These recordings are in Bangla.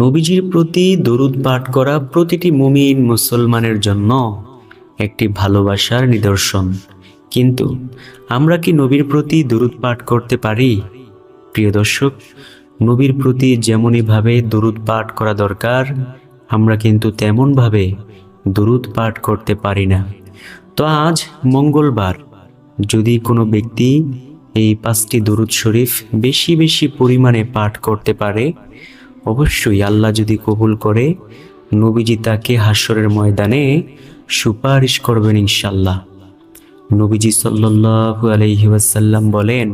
নবীজির প্রতি দরুদ পাঠ করা প্রতিটি মুমিন মুসলমানের জন্য একটি ভালোবাসার নিদর্শন। কিন্তু আমরা কি নবীর প্রতি দরুদ পাঠ করতে পারি? প্রিয় দর্শক, নবীর প্রতি যেমনইভাবে দরুদ পাঠ করা দরকার, আমরা কিন্তু তেমনভাবে দরুদ পাঠ করতে পারি না। তো আজ মঙ্গলবার, যদি কোনো ব্যক্তি এই পাঁচটি দরুদ শরীফ বেশি বেশি পরিমাণে পাঠ করতে পারে অবশ্যই আল্লাহ যদি কবুল করে, নবীজি তাকে হাস্যরের ময়দানে সুপারিশ করবেন ইনশাল্লাহ নবীজি সাল্লাল্লাহু আলাইহি ওয়াসাল্লাম বলেন,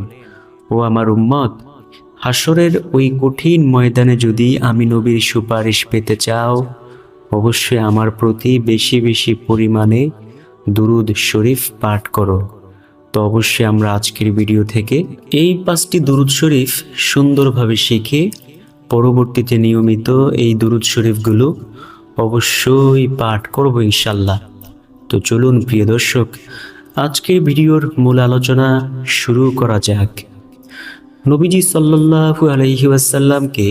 ও আমার উম্মত হাসরের ওই কঠিন ময়দানে যদি আমি নবীর সুপারিশ পেতে চাও, অবশ্যই আমার প্রতি বেশি বেশি পরিমাণে দুরুদ শরীফ পাঠ করো। তো অবশ্যই আমরা আজকের ভিডিও থেকে এই পাঁচটি দুরুদ শরীফ সুন্দরভাবে শিখে পরবর্তীতে নিয়মিত এই দুরুদ শরীফগুলো অবশ্যই পাঠ করব ইনশাল্লাহ তো চলুন প্রিয় দর্শক, আজকের ভিডিওর মূল আলোচনা শুরু করা যাক। নবীজি সাল্লাল্লাহু আলাইহি ওয়াসাল্লামকে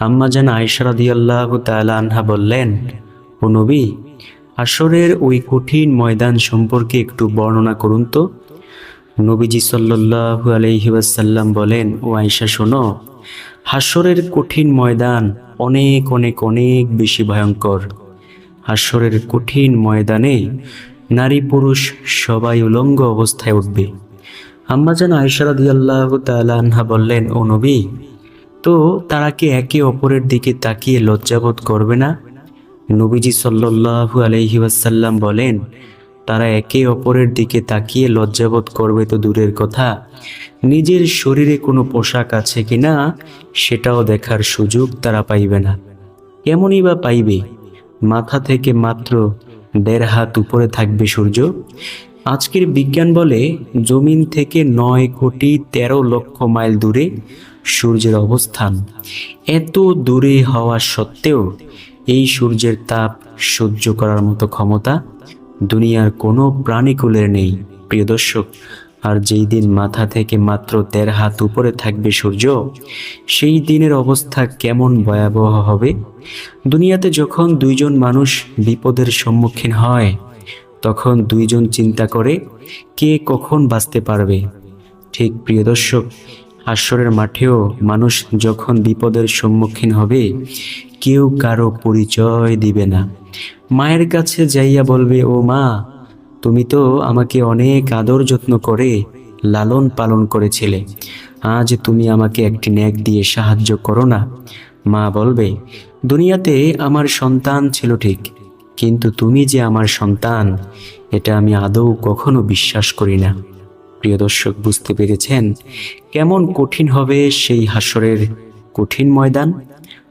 আম্মাজান আয়েশা রাদিয়াল্লাহু তাআলা আনহা বললেন, ও নবী, আসরের ওই কঠিন ময়দান সম্পর্কে একটু বর্ণনা করুন তো। নবীজি সাল্লাল্লাহু আলাইহি ওয়াসাল্লাম বলেন, ও আয়েশা, শোনো হাসরের কঠিন ময়দান অনেক অনেক অনেক বেশি ভয়ঙ্কর। হাস্যরের কঠিন ময়দানে নারী পুরুষ সবাই উলঙ্গ অবস্থায় উঠবে। রাদিয়াল্লাহু তাআলা আনহা বললেন, ও নবী, তো তারা কি একে অপরের দিকে তাকিয়ে লজ্জাবোধ করবে না? নবীজি সাল্লাল্লাহু আলাইহি ওয়াসাল্লাম বলেন তারা একে অপরের দিকে তাকিয়ে লজ্জাবোধ করবে তো দূরের কথা। নিজের শরীরে কোনো পোশাক আছে কিনা, সেটাও দেখার সুযোগ তারা পাইবে না। কেমনই বা পাইবে, মাথা থেকে মাত্র দেড় হাত উপরে থাকবে সূর্য। আজকের বিজ্ঞান বলে জমিন থেকে নয় কোটি তেরো লক্ষ মাইল দূরে সূর্যের অবস্থান। এত দূরে হওয়া সত্ত্বেও এই সূর্যের তাপ সহ্য করার মতো ক্ষমতা দুনিয়ার কোনো প্রাণীকুলের নেই, প্রিয় দর্শক। আর যেই দিন মাথা থেকে মাত্র দেড় হাত উপরে থাকবে সূর্য, সেই দিনের অবস্থা কেমন ভয়াবহ হবে? দুনিয়াতে যখন দুইজন মানুষ বিপদের সম্মুখীন হয়, তখন দুইজন চিন্তা করে কে কখন বাঁচতে পারবে। ঠিক প্রিয় দর্শক হাস্যরের মাঠেও মানুষ যখন বিপদের সম্মুখীন হবে, কেউ কারও পরিচয় দিবে না। মায়ের কাছে যাইয়া বলবে, ও মা, তুমি তো আমাকে অনেক আদর যত্ন করে লালন পালন করেছিলে। আজ তুমি আমাকে একটি ন্যাক দিয়ে সাহায্য করো না। মা বলবে, দুনিয়াতে আমার সন্তান ছিল ঠিক, কিন্তু তুমি যে আমার সন্তান, এটা আমি আদৌ কখনো বিশ্বাস করি না। প্রিয় দর্শক, বুঝতে পেরেছেন কেমন কঠিন হবে সেই হাসরের কঠিন ময়দান?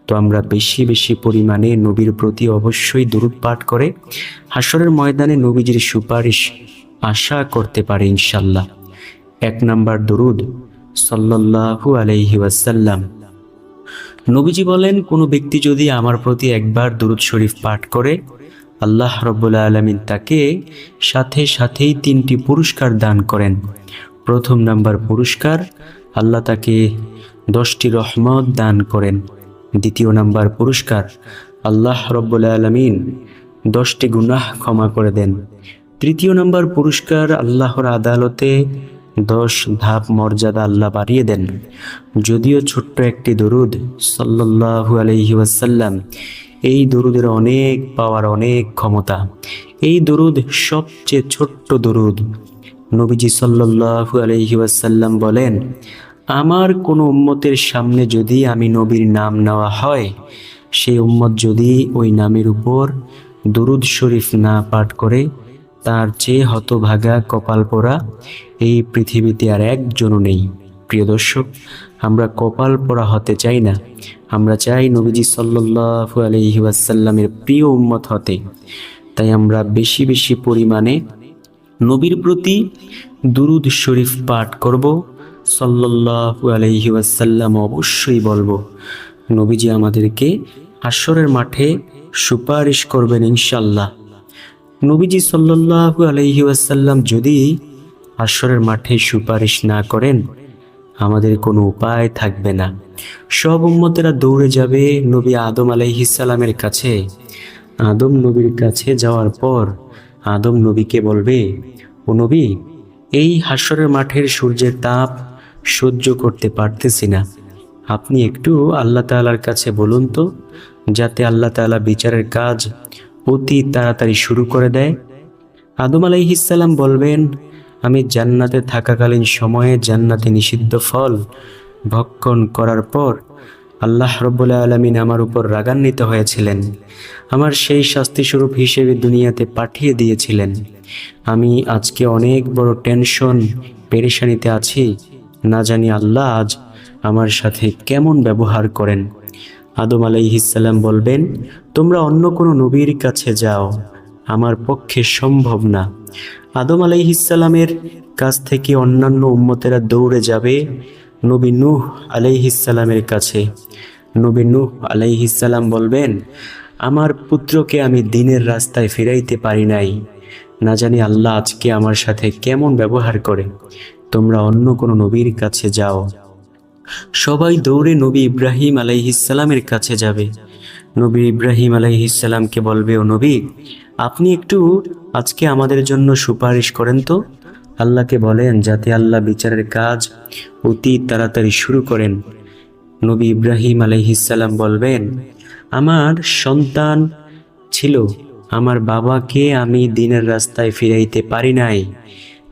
তো আমরা বেশি বেশি পরিমাণে নবীর প্রতি অবশ্যই দূরত পাঠ করে হাসরের ময়দানে নবীজির সুপারিশ আশা করতে পারে ইনশাল্লাহ এক নাম্বার দরুদ, সাল্লাল্লাহু আলাইহি ওয়াসাল্লাম। নবীজি বলেন, কোনো ব্যক্তি যদি আমার প্রতি একবার দুরুদ শরীফ পাঠ করে আল্লাহ রব্বুল্লা আলমিন তাকে সাথে সাথেই তিনটি পুরস্কার দান করেন। প্রথম নাম্বার পুরস্কার, আল্লাহ তাকে দশটি রহমত দান করেন। দ্বিতীয় নাম্বার পুরস্কার, আল্লাহ রব্বুল আলমিন দশটি গুনাহ ক্ষমা করে দেন। তৃতীয় নাম্বার পুরস্কার, আল্লাহর আদালতে দশ ধাপ মর্যাদা আল্লাহ বাড়িয়ে দেন। যদিও ছোট্ট একটি দরুদ সাল্লাহু আলহি ওয়াসাল্লাম এই দরুদের অনেক পাওয়ার, অনেক ক্ষমতা। এই দরুদ সবচেয়ে ছোট্ট দরুদ। নবীজি সাল্লাহু আলহি বলেন, আমার কোনো উম্মতের সামনে যদি আমি নবীর নাম নেওয়া হয়, সেই উম্মত যদি ওই নামের উপর দরুদ শরীফ না পাঠ করে, তার চেয়ে হতভাগা কপাল পোড়া এই পৃথিবীতে আর একজনও নেই। প্রিয় দর্শক আমরা কপাল পোড়া হতে চাই না। আমরা চাই নবীজি সাল্লাল্লাহু আলাইহি ওয়াসাল্লামের প্রিয় উম্মত হতে। তাই আমরা বেশি বেশি পরিমাণে নবীর প্রতি দুরুদ শরীফ পাঠ করব। সাল্লাল্লাহু আলাইহি ওয়াসাল্লাম অবশ্যই বলব, নবীজি আমাদেরকে আসরের মাঠে সুপারিশ করবেন ইনশাল্লাহ নবীজি সাল্লাল্লাহু আলাইহি ওয়াসাল্লাম যদি আসরের মাঠে সুপারিশ না করেন আমাদের কোনো উপায় থাকবে না। সব উম্মতেরা দৌড়ে যাবে নবী আদম আলাইহিসালামের কাছে। আদম নবীর কাছে যাওয়ার পর আদম নবীকে বলবে, ও নবী, এই হাস্যরের মাঠের সূর্যের তাপ সহ্য করতে পারতেছি না। আপনি একটু আল্লাহ তাআলার কাছে বলুন তো, যাতে আল্লাহ তাআলা বিচারের কাজ অতি তাড়াতাড়ি শুরু করে দেয়। আদম আলাইহিসাল্লাম বলবেন আমি জান্নাতে থাকাকালীন সময়ে জান্নাতে নিষিদ্ধ ফল ভক্ষণ করার পর আল্লাহ রব্বুল আলমিন আমার উপর রাগান্বিত হয়েছিলেন। আমার সেই শাস্তিস্বরূপ হিসেবে দুনিয়াতে পাঠিয়ে দিয়েছিলেন। আমি আজকে অনেক বড় টেনশন, পেরেশানিতে আছি। না জানি আল্লাহ আজ আমার সাথে কেমন ব্যবহার করেন। আদম আলাইহিসাল্লাম বলবেন, তোমরা অন্য কোনো নবীর কাছে যাও। আমার পক্ষে সম্ভব না। আদম আলাইহিসাল্লামের কাছ থেকে অন্যান্য উম্মতেরা দৌড়ে যাবে নবী নূহ আলাইহিসাল্লামের কাছে। নবী নূহ আলাইহিসাল্লাম বলবেন, আমার পুত্রকে আমি দিনের রাস্তায় ফিরাইতে পারি নাই। না জানি আল্লাহ আজকে আমার সাথে কেমন ব্যবহার করে। তোমরা অন্য কোনো নবীর কাছে যাও। সবাই দৌড়ে নবী ইব্রাহিম আলাইহিসাল্লামের কাছে যাবে। নবী ইব্রাহিম আলাইহিসাল্লামকে বলবে, ও নবী আপনি একটু আজকে আমাদের জন্য সুপারিশ করেন তো? আল্লাহকে বলেন, যাতে আল্লাহ বিচারের কাজ অতি তাড়াতাড়ি শুরু করেন। নবী ইব্রাহিম আলাইহিসাল্লাম বলবেন, আমার সন্তান ছিল, আমার বাবাকে আমি দিনের রাস্তায় ফিরাইতে পারি নাই।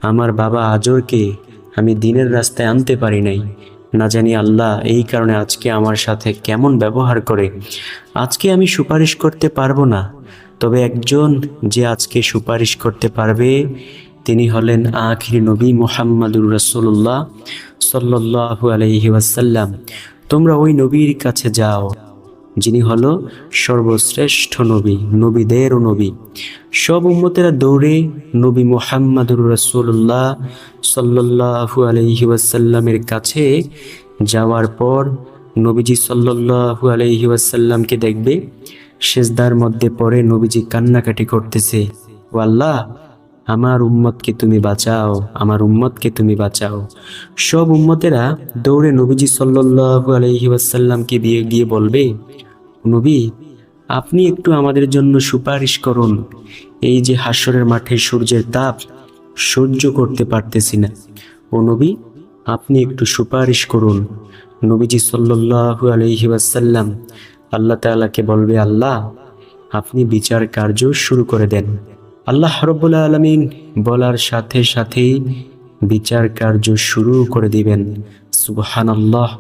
আমার বাবা আজরকে আমি দিনের রাস্তায় আনতে পারি নাই। না জানি আল্লাহ এই কারণে আজকে আমার সাথে কেমন ব্যবহার করে। আজকে আমি সুপারিশ করতে পারব না। তবে একজন যে আজকে সুপারিশ করতে পারবে, তিনি হলেন আখির নবী মোহাম্মদুর রসুল্লাহ সাল্লাহ আলহি ওয়াসাল্লাম। তোমরা ওই নবীর কাছে যাও, যিনি হলো সর্বশ্রেষ্ঠ নবী নবীদেরও নবী। সব উম্মতেরা দৌড়ে নবী মোহাম্মদুর রসুল্লাহ সাল্লাহু আলহি ওয়াসাল্লামের কাছে যাওয়ার পর নবীজি সাল্লাহু আলহি ওয়াসাল্লামকে দেখবে সেজদার মধ্যে পড়ে নবীজি কান্নাকাটি করতেছে। ও আল্লাহ, আমার উম্মতকে তুমি বাঁচাও, আমার উম্মতকে তুমি বাঁচাও। সব উম্মতেরা দৌড়ে নবীজি সাল্লাহু আলহি ওয়াসাল্লামকে দিয়ে গিয়ে বলবে, নবী, আপনি একটু আমাদের জন্য সুপারিশ করুন। এই যে হাস্যরের মাঠে সূর্যের তাপ, সহ্য করতে পারতেছি না। ও নবী, আপনি একটু সুপারিশ করুন। নবীজি সাল্লাহু আলহি ওয়াসাল্লাম আল্লাহ তাআলাকে বলবে, আল্লাহ, আপনি বিচার কার্য শুরু করে দেন। আল্লাহ রব্বুল আলমিন বলার সাথে সাথেই বিচার কার্য শুরু করে দিবেন। সুবহান আল্লাহ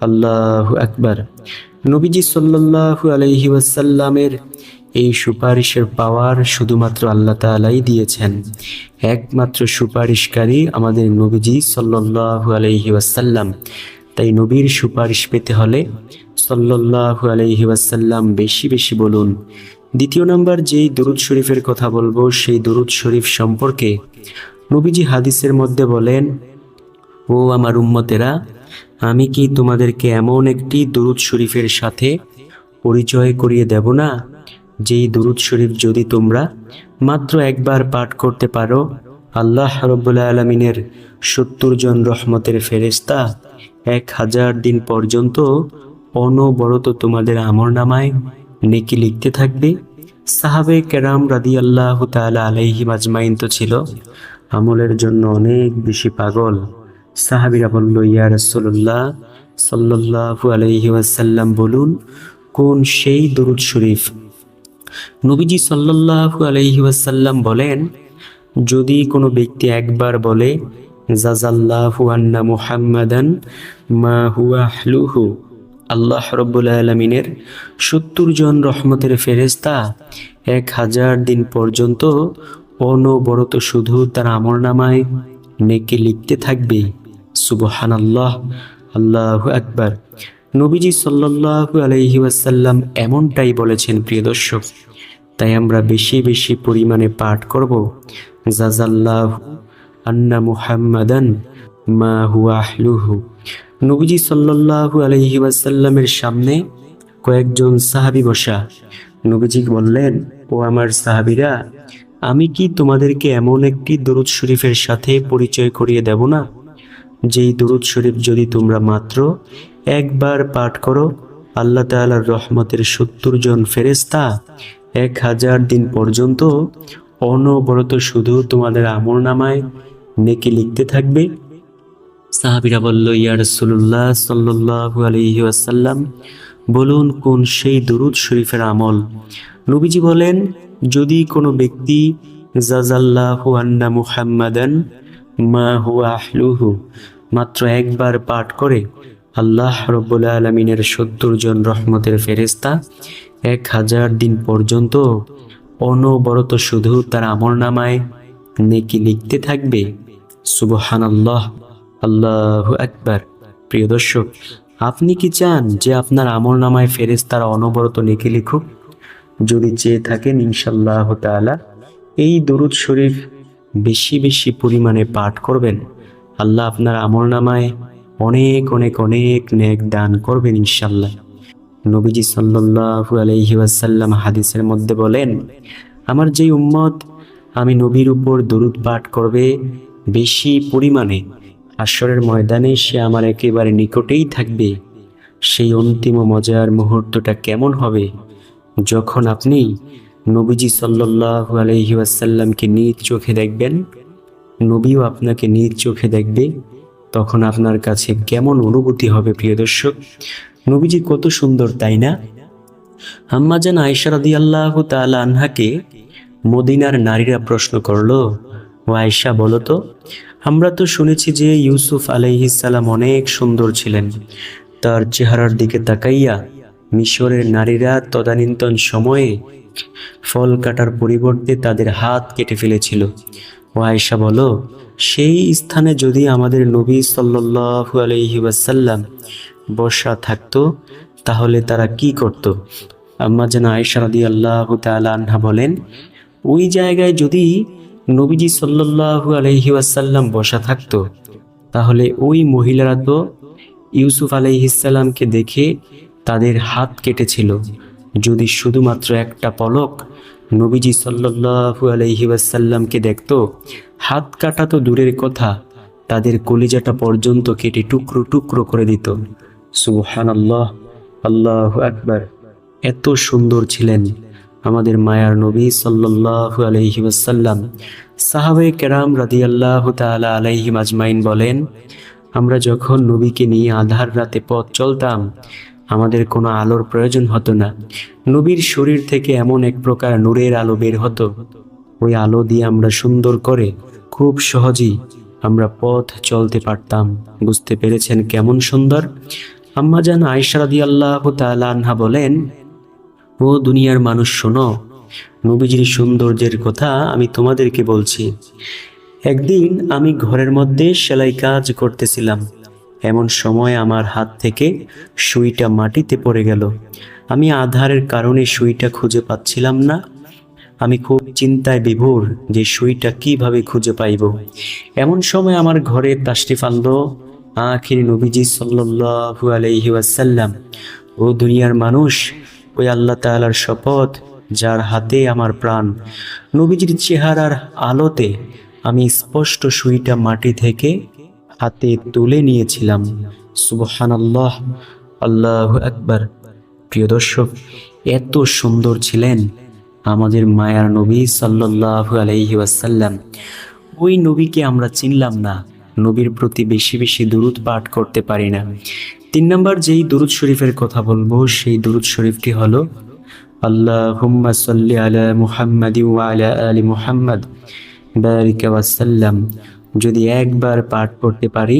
আল্লাহ আকবার। নবীজি সাল্লাল্লাহু আলাইহি ওয়াসাল্লামের এই সুপারিশের পাওয়ার শুধুমাত্র আল্লাহ তাআলাই দিয়েছেন। একমাত্র সুপারিশকারী আমাদের নবীজি সাল্লাল্লাহু আলাইহি ওয়াসাল্লাম। তাই নবীর সুপারিশ পেতে হলে সাল্লাল্লাহু আলাইহি ওয়াসাল্লাম বেশি বেশি বলুন। দ্বিতীয় নাম্বার, যেই দরুদ শরীফের কথা বলব, সেই দরুদ শরীফ সম্পর্কে নবীজি হাদিসের মধ্যে বলেন, ও আমার উম্মতেরা, আমি কি তোমাদেরকে এমন একটি দরুদ শরীফের সাথে পরিচয় করিয়ে দেব না? যেই দরুদ শরীফ যদি তোমরা মাত্র একবার পাঠ করতে পারো, আল্লাহ রব্বুল্লা আলমিনের সত্তর জন রহমতের ফেরেস্তা এক হাজার দিন পর্যন্ত অনবরত তোমাদের আমর নামায় নেকি লিখতে থাকবে। সাহাবে কেরাম রাদি আল্লাহ তালা আলাইহি মাজমাইন তো ছিল। আমলের জন্য অনেক বেশি পাগল। সাহাবিরা বলল, ইয়া রসল্লাহ সাল্লাহু আলাইহি ওয়াসাল্লাম বলুন, কোন সেই দরুদ শরীফ? নবীজি সাল্লাহু আলাইহি ওয়াসাল্লাম বলেন, যদি কোনো ব্যক্তি একবার বলে জাজাল্লাহু আন্না মুহাম্মাদান মা হুয়া আল্লাহ রব্বুল আলমিনের সত্তর জন রহমতের ফেরেস্তা এক হাজার দিন পর্যন্ত অনবরত শুধু তার আমর নামায় নেকে লিখতে থাকবে। সুবহান আল্লাহ আল্লাহ আকবার। নবীজি সাল্লাহু আলহি ওয়াসাল্লাম এমনটাই বলেছেন, প্রিয় দর্শক। তাই আমরা বেশি বেশি পরিমাণে পাঠ করব। জাজাল্লাহ আন্না মুহাম্মাদান মা হুয়া আহলুহু। নবীজি সাল্লাহু আলহি ওয়াসাল্লামের সামনে কয়েকজন সাহাবি বসা। নবীজি বললেন, ও আমার সাহাবিরা, আমি কি তোমাদেরকে এমন একটি দরুদ শরীফের সাথে পরিচয় করিয়ে দেব না? যেই দরুদ শরীফ যদি তোমরা মাত্র একবার পাঠ করো, আল্লাহ তাআলার রহমতের সত্তর জন ফেরেস্তা এক হাজার দিন পর্যন্ত অনবরত শুধু তোমাদের আমল নামায় নেকি লিখতে থাকবে। সাহাবিরা বলল, ইয়া রাসূলুল্লাহ সাল্লাল্লাহু আলাইহি ওয়াসাল্লাম, বলুন কোন সেই দুরুদ শরীফের আমল? নবীজি বলেন, যদি কোনো ব্যক্তি জাজাল্লাহু মুহাম্মাদান মা হুয়া মাত্র একবার পাঠ করে, আল্লাহ রব্বুল আলমিনের সত্তর জন রহমতের ফেরেস্তা এক হাজার দিন পর্যন্ত অনবরত শুধু তার আমল নামায় নেকি লিখতে থাকবে? সুবহানাল্লাহ। আল্লাহ আকবার। প্রিয় দর্শক, আপনি কি চান যে আপনার আমল নামায় ফেরেস তারা অনবরত নেকি লিখুক? যদি চেয়ে থাকেন ইনশাল্লাহ তাআলা এই দরুদ শরীফ বেশি বেশি পরিমাণে পাঠ করবেন। আল্লাহ আপনার আমল নামায় অনেক অনেক অনেক নেক দান করবেন ইনশাল্লাহ নবীজি আলাইহি ওয়াসাল্লাম হাদিসের মধ্যে বলেন, আমার যেই উম্মত আমি নবীর উপর দরুদ পাঠ করবে বেশি পরিমাণে। আসরের ময়দানে সে আমার একেবারে নিকটেই থাকবে। সেই অন্তিম মজার মুহূর্তটা কেমন হবে? যখন আপনি নবীজি সাল্লাল্লাহু আলাইহি ওয়াসাল্লামকে নিজ চোখে দেখবেন, নবীও আপনাকে নিজ চোখে দেখবে, তখন আপনার কাছে কেমন অনুভূতি হবে প্রিয় দর্শক? নবীজি কত সুন্দর, তাই না? আম্মাজান আয়েশা রাদিয়াল্লাহু তাআলা আনহাকে মদিনার নারীরা প্রশ্ন করল ও আয়েশা বলো তো, আমরা তো শুনেছি যে ইউসুফ আলাইহিসসালাম অনেক সুন্দর ছিলেন। তার চেহারার দিকে তাকাইয়া মিশরের নারীরা তদানীন্তন সময়ে ফল কাটার পরিবর্তে তাদের হাত কেটে ফেলেছিল। ও আয়েশা বলো, সেই স্থানে যদি আমাদের নবী সাল্লাল্লাহু আলাইহি ওয়াসাল্লাম বসা থাকতো, তাহলে তারা কি করত? আম্মা যেন আয়েশা রাদিয়াল্লাহু তাআলা আনহা বলেন ওই জায়গায় যদি নবীজি সাল্লাল্লাহু আলাইহি ওয়াসাল্লাম বসা থাকতো, তাহলে ওই মহিলারা তো ইউসুফ আলাইহিসসালামকে দেখে তাদের হাত কেটেছিল। যদি শুধুমাত্র একটা পলক নবীজি সাল্লাল্লাহু আলাইহি ওয়াসাল্লামকে দেখতো, হাত কাটা তো দূরের কথা, তাদের কলিজাটা পর্যন্ত কেটে টুকরো টুকরো করে দিত। সুবহানাল্লাহ, আল্লাহ আকবার। এত সুন্দর ছিলেন। আমাদের মায়ার নবী সাল্লাল্লাহু আলাইহি ওয়াসাল্লাম সাহাবে কেরাম রাদিয়াল্লাহু তাআলা আলাইহিম আজমাইন বলেন, আমরা যখন নবীকে নিয়ে আধার রাতে পথ চলতাম, আমাদের কোনো আলোর প্রয়োজন হতো না। নবীর শরীর থেকে এমন এক প্রকার নূরের আলো বের হতো। ওই আলো দিয়ে আমরা সুন্দর করে, খুব সহজেই আমরা পথ চলতে পারতাম। বুঝতে পেরেছেন কেমন সুন্দর? আম্মাজান আয়েশা রাদিয়াল্লাহু তাআলা আনহা বলেন ও দুনিয়ার মানুষ শোনো। নবীজির সৌন্দর্যের কথা আমি তোমাদেরকে বলছি। একদিন আমি ঘরের মধ্যে সেলাই কাজ করতেছিলাম। এমন সময় আমার হাত থেকে সুইটা মাটিতে পড়ে গেল। আমি আধারের কারণে সুইটা খুঁজে পাচ্ছিলাম না। আমি খুব চিন্তায় বিভোর যে সুইটা কীভাবে খুঁজে পাইব। এমন সময় আমার ঘরে তাশরিফ আনলো আখির নবীজি সাল্লাল্লাহু আলাইহি ওয়াসাল্লাম। ও দুনিয়ার মানুষ ওই আল্লাহ তাআলার শপথ, যার হাতে আমার প্রাণ। নবীজির চেহারার আলোতে আমি স্পষ্ট সুইটা মাটি থেকে হাতে তুলে নিয়েছিলাম। সুবহান আল্লাহ আল্লাহ আকবার। প্রিয় দর্শক, এত সুন্দর ছিলেন আমাদের মায়ার নবী সাল্লাল্লাহু আলাইহি ওয়াসাল্লাম। ওই নবীকে আমরা চিনলাম না, নবীর প্রতি বেশি বেশি দুরুদ পাঠ করতে পারি না। তিন নম্বর যেই দুরুদ শরীফের কথা বলব, সেই দুরুদ শরীফটি হলো? আল্লাহুম্মা সাল্লি আলা মুহাম্মাদি ওয়া আলা যদি একবার পাঠ করতে পারি,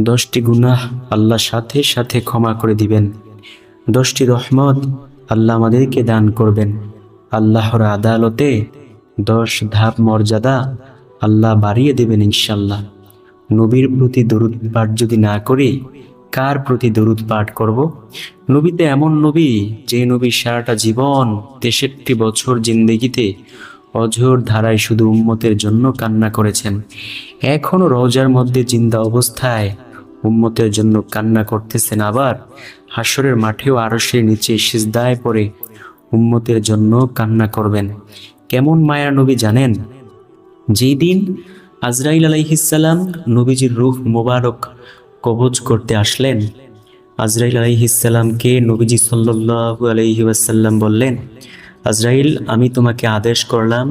দশটি গুনাহ আল্লাহ সাথে সাথে ক্ষমা করে দিবেন। দশটি রহমত আল্লাহ আমাদেরকে দান করবেন। আল্লাহর আদালতে দশ ধাপ মর্যাদা আল্লাহ বাড়িয়ে দেবেন ইনশাল্লাহ নবীর প্রতি দরুদ পাঠ যদি না করি কার প্রতি দরুদ পাঠ করব? নবীতে এমন নবী, যে নবী সারাটা জীবন তেষট্টি বছর জিন্দেগিতে অঝোর ধারায় শুধু উম্মতের জন্য কান্না করেছেন। এখনও রওজার মধ্যে জিন্দা অবস্থায় উম্মতের জন্য কান্না করতেছেন। আবার হাসরের মাঠেও আরশের নিচে সিজদায় পড়ে উম্মতের জন্য কান্না করবেন। কেমন মায়ার নবী জানেন? যেই দিন আজরাইল আলাইহিসাল্লাম নবীজির রূহ মোবারক কবজ করতে আসলেন। আজরাইল আলাইহিসাল্লামকে নবীজি আলাইহি ওয়াসাল্লাম বললেন, আজরাইল, আমি তোমাকে আদেশ করলাম,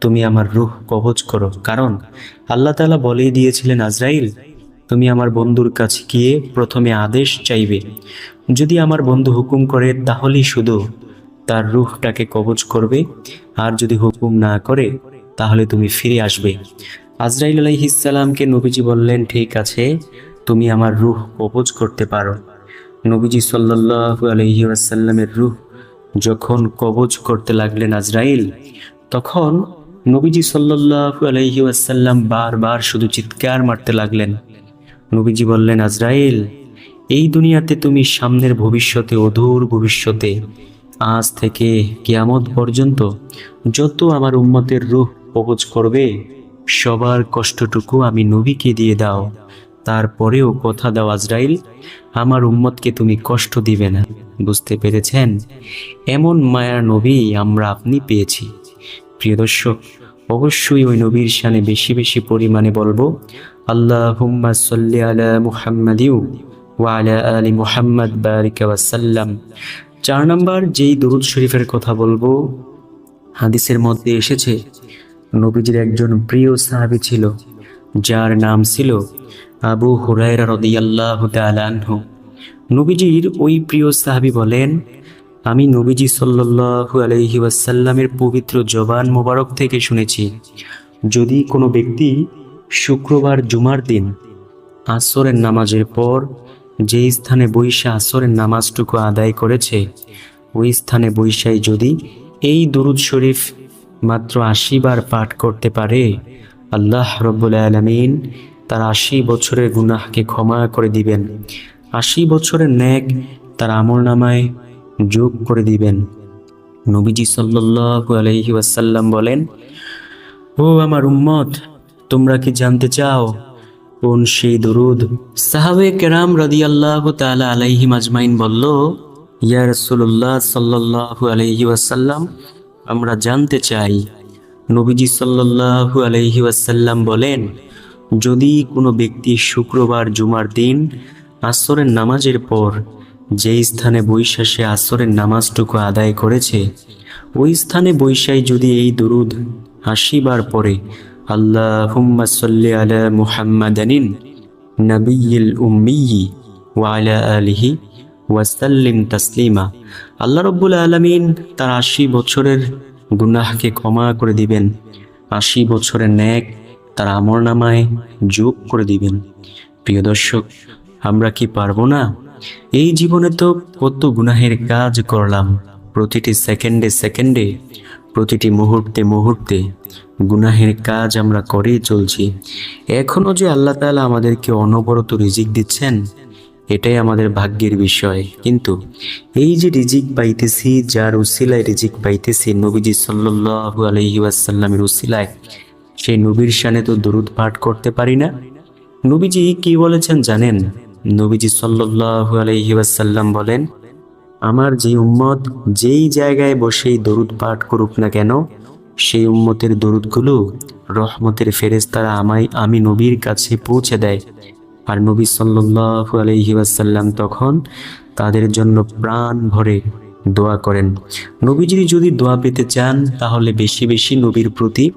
তুমি আমার রূহ কবজ করো। কারণ আল্লাহ তাআলা বলেই দিয়েছিলেন, আজরাইল, তুমি আমার বন্ধুর কাছে গিয়ে প্রথমে আদেশ চাইবে। যদি আমার বন্ধু হুকুম করে, তাহলেই শুধু তার রুহটাকে কবজ করবে। আর যদি হুকুম না করে, তাহলে তুমি ফিরে আসবে। আজরাইল আলাইহিসাল্লামকে নবীজি বললেন, ঠিক আছে তুমি আমার রুহ কবজ করতে পারো। নবীজি সাল্লাল্লাহু আলাইহি ওয়াসাল্লামের রুহ যখন কবজ করতে লাগলেন আজরাইল, তখন নবীজি সাল্লাল্লাহু আলাইহি ওয়াসাল্লাম বারবার শুধু চিৎকার মারতে লাগলেন। নবীজি বললেন, আজরাইল, এই দুনিয়াতে তুমি সামনের ভবিষ্যতে, অধুর ভবিষ্যতে, আজ থেকে কিয়ামত পর্যন্ত যত আমার উম্মতের রুহ কবজ করবে, সবার কষ্টটুকু আমি নবীকে দিয়ে দাও। তারপরেও কথা দাও আজরাইল, আমার উম্মতকে তুমি কষ্ট দিবে না। বুঝতে পেরেছেন? এমন মায়া নবী আমরা আপনি পেয়েছি। প্রিয় দর্শক, অবশ্যই ওই নবীর শানে বেশি বেশি পরিমাণে বলব আল্লাহ হুম্মা সাল্লি আলা মুহাম্মাদিউ ওয়া আলা আলি মুহাম্মদ বারিকা ওয়াসাল্লাম চার নম্বর যেই দরুদ শরীফের কথা বলব, হাদিসের মধ্যে এসেছে, নবীজির একজন প্রিয় সাহাবী ছিল, যার নাম ছিল আবু হুরায়রা রাদিয়াল্লাহু তাআলা আনহু। নবীজির ওই প্রিয় সাহাবী বলেন, আমি নবীজি সাল্লাল্লাহু আলাইহি ওয়াসাল্লামের পবিত্র জবান মোবারক থেকে শুনেছি, যদি কোনো ব্যক্তি শুক্রবার জুমার দিন আসরের নামাজের পর যে স্থানে বৈশা আসরের নামাজটুকু আদায় করেছে, ওই স্থানে বৈশাই যদি এই দুরুদ শরীফ মাত্র আশি বার পাঠ করতে পারে, আল্লাহ রব্বুল আলমিন তার আশি বছরের গুনাহকে ক্ষমা করে দিবেন। আশি বছরের ন্যাক তার আমল নামায় যোগ করে দিবেন। নবীজি আলাইহি ওয়াসাল্লাম বলেন, ও আমার উম্মত, তোমরা কি জানতে চাও কোন সেই দরুদ? সাহাবে কেরাম আল্লাহ তাআলা আলাইহিম আজমাইন বলল, ইয়া রাসূলুল্লাহ সাল্লাল্লাহু আলাইহি ওয়াসাল্লাম, আমরা জানতে চাই। নবীজি সাল্লাল্লাহু আলাইহি ওয়াসাল্লাম বলেন যদি কোনো ব্যক্তি শুক্রবার জুমার দিন আসরের নামাজের পর যেই স্থানে বৈশাসে আসরের নামাজটুকু আদায় করেছে, ওই স্থানে বৈশাই যদি এই দরুদ আশিবার পরে আল্লাহুম্মা সাল্লি আলা মুহাম্মাদানিন নবিয়্যিল উম্মিয়্যি ওয়া আলা আলিহি ওয়াসাল্লিম তাসলিমা, আল্লাহ রব্বুল আলামিন তার আশি বছরের গুনাহকে ক্ষমা করে দিবেন। আশি বছরের ন্যাক তার আমর নামায় যোগ করে দিবেন। প্রিয় দর্শক, আমরা কি পারব না? এই জীবনে তো কত গুনাহের কাজ করলাম। প্রতিটি সেকেন্ডে সেকেন্ডে, প্রতিটি মুহূর্তে মুহূর্তে গুনাহের কাজ আমরা করেই চলছি। এখনও যে আল্লাহ তাআলা আমাদেরকে অনবরত রিজিক দিচ্ছেন, এটাই আমাদের ভাগ্যের বিষয়। কিন্তু এই যে রিজিক পাইতেছি, যার উসিলায় রিজিক পাইতেছি নবীজি সাল্লাল্লাহু আলাইহি ওয়াসাল্লামের উসিলায় সেই নবীর শানে তো দরুদ পাঠ করতে পারি না। নবীজি কি বলেছেন জানেন? নবীজি সাল্লাল্লাহু আলাইহি ওয়াসাল্লাম বলেন, আমার যে উম্মত যেই জায়গায় বসেই দরুদ পাঠ করুক না কেন, সেই উম্মতের দরুদগুলো রহমতের ফেরেশতারা আমায়, আমি নবীর কাছে পৌঁছে দেয়। আর নবী সাল্লাল্লাহু আলাইহি ওয়াসাল্লাম তখন তাদের জন্য প্রাণ ভরে দোয়া করেন। নবীজি যদি দোয়া পেতে চান, তাহলে বেশি বেশি নবীর প্রতি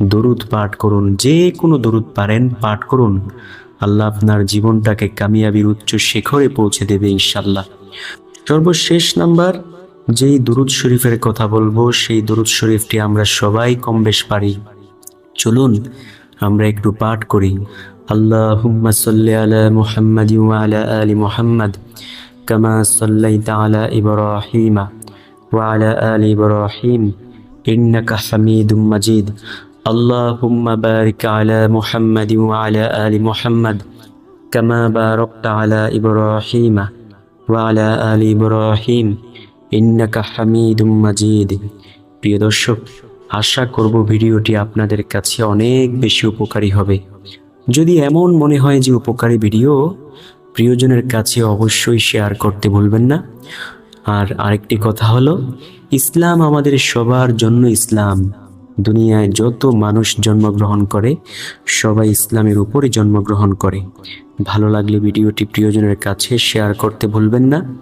দরুদ পাঠ করুন, যে কোনো দরুদ পারেন, পাঠ করুন। আল্লাহ আপনার জীবনটাকে কামিয়াবির উচ্চ শিখরে পৌঁছে দেবে ইনশাল্লাহ সর্বশেষ নাম্বার, যেই দরুদ শরীফের কথা বলব, সেই দুরুদ শরীফটি আমরা সবাই কম বেশ পারি। চলুন, আমরা একটু পাঠ করি। আলা আলি মুহাম্মাদ, কামা সাল্লাইতা আলা ইব্রাহিম, ওয়া আলা আলি ইব্রাহিম, ইন্নাকা বারিক আলা মুহাম্মাদ ওয়া আলা আলি মুহাম্মাদ কামা বারাকতা আলা ইব্রাহিম ওয়ালা আলী ইব্রাহিম ইন্নাকা হামিদুম মাজিদ প্রিয় দর্শক, আশা করব ভিডিওটি আপনাদের কাছে অনেক বেশি উপকারী হবে। যদি এমন মনে হয় যে উপকারী ভিডিও, প্রিয়জনের কাছে অবশ্যই শেয়ার করতে ভুলবেন না। আর আরেকটি কথা হলো, ইসলাম আমাদের সবার জন্য ইসলাম। দুনিয়ায় যত মানুষ জন্মগ্রহণ করে, সবাই ইসলামের উপরই জন্মগ্রহণ করে। ভালো লাগলে ভিডিওটি প্রিয়জনের কাছে শেয়ার করতে ভুলবেন না।